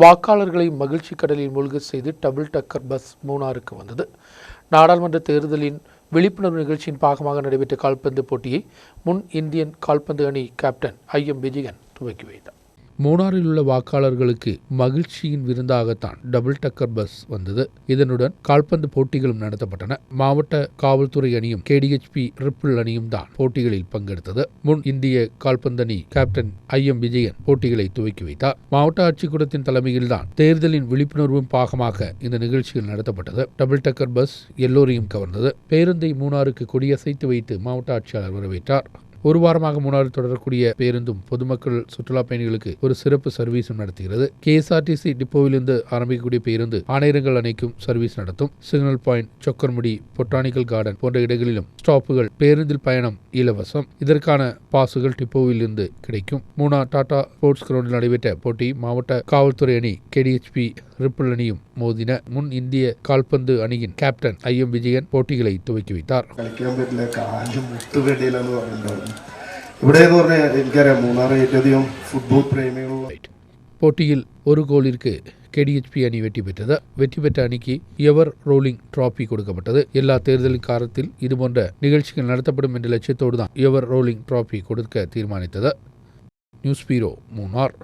வாக்காளர்களை மகிழ்ச்சி கடலில் மூழ்க செய்து டபுள் டக்கர் பஸ் மூணாருக்கு வந்தது. நாடாளுமன்ற தேர்தலின் விழிப்புணர்வு நிகழ்ச்சியின் பாகமாக நடைபெற்ற கால்பந்து போட்டியை முன் இந்தியன் கால்பந்து அணி கேப்டன் ஐ எம் விஜயன் துவக்கி வைத்தார். மூணாறில் உள்ள வாக்காளர்களுக்கு மகிழ்ச்சியின் விருந்தாகத்தான் டபுள் டக்கர் பஸ் வந்தது. இதனுடன் கால்பந்து போட்டிகளும் நடத்தப்பட்டன. மாவட்ட காவல்துறை அணியும் கேடிஹெச்பி ரிப்பிள் அணியும் தான் போட்டிகளில் பங்கெடுத்தது. முன் இந்திய கால்பந்து அணி கேப்டன் ஐ எம் விஜயன் போட்டிகளை துவக்கி வைத்தார். மாவட்ட ஆட்சிக்கூடத்தின் தலைமையில்தான் தேர்தலின் விழிப்புணர்வும் பாகமாக இந்த நிகழ்ச்சிகள் நடத்தப்பட்டது. டபுள் டக்கர் பஸ் எல்லோரையும் கவர்ந்தது. பேருந்தை மூணாருக்கு கொடியசைத்து வைத்து மாவட்ட ஆட்சியாளர் வரவேற்றார். ஒரு வாரமாக மூணாறு தொடரக்கூடிய பேருந்தும் பொதுமக்கள் சுற்றுலா பயணிகளுக்கு ஒரு சிறப்பு சர்வீஸும் நடத்துகிறது. கேஎஸ்ஆர்டிசி டிப்போவிலிருந்து ஆரம்பிக்கக்கூடிய பேருந்து ஆணையரங்கள் அணைக்கும் சர்வீஸ் நடத்தும். Signal point Chokkarmudi botanical garden போன்ற இடங்களிலும் ஸ்டாப்புகள் பேருந்தில் பயணம் இலவசம். இதற்கான பாசுகள் டிப்போவிலிருந்து கிடைக்கும். மூணா டாடா ஸ்போர்ட்ஸ் கிரவுண்டில் நடைபெற்ற போட்டி மாவட்ட காவல்துறை அணி கேடிஹெச்பி ரிப்பிள் அணியும் மோதின முன் இந்திய கால்பந்து அணியின் கேப்டன் ஐ எம் விஜயன் போட்டிகளை துவக்கி வைத்தார். കളിക്കാൻ പറ്റില്ല കാല് മുട്ടുകടിയിലെന്ന് പറയുന്നുണ്ടായിരുന്നു ഇവിടെ എന്ന് പറഞ്ഞാൽ എനിക്കറിയാം മൂന്നാർ ഏറ്റവും അധികം ഫുട്ബോൾ പ്രേമികളുള്ള போட்டியில் ஒரு கோலிற்கு கேடிஹெச்பி அணி வெற்றி பெற்றது வெற்றி பெற்ற அணிக்கு எவர் ரோலிங் டிராபி கொடுக்கப்பட்டது எல்லா தேர்தலின் காலத்தில் இதுபோன்ற நிகழ்ச்சிகள் நடத்தப்படும் என்ற லட்சியத்தோடு தான் எவர் ரோலிங் டிராபி கொடுக்க தீர்மானித்தது நியூஸ் பீரோ மூணார்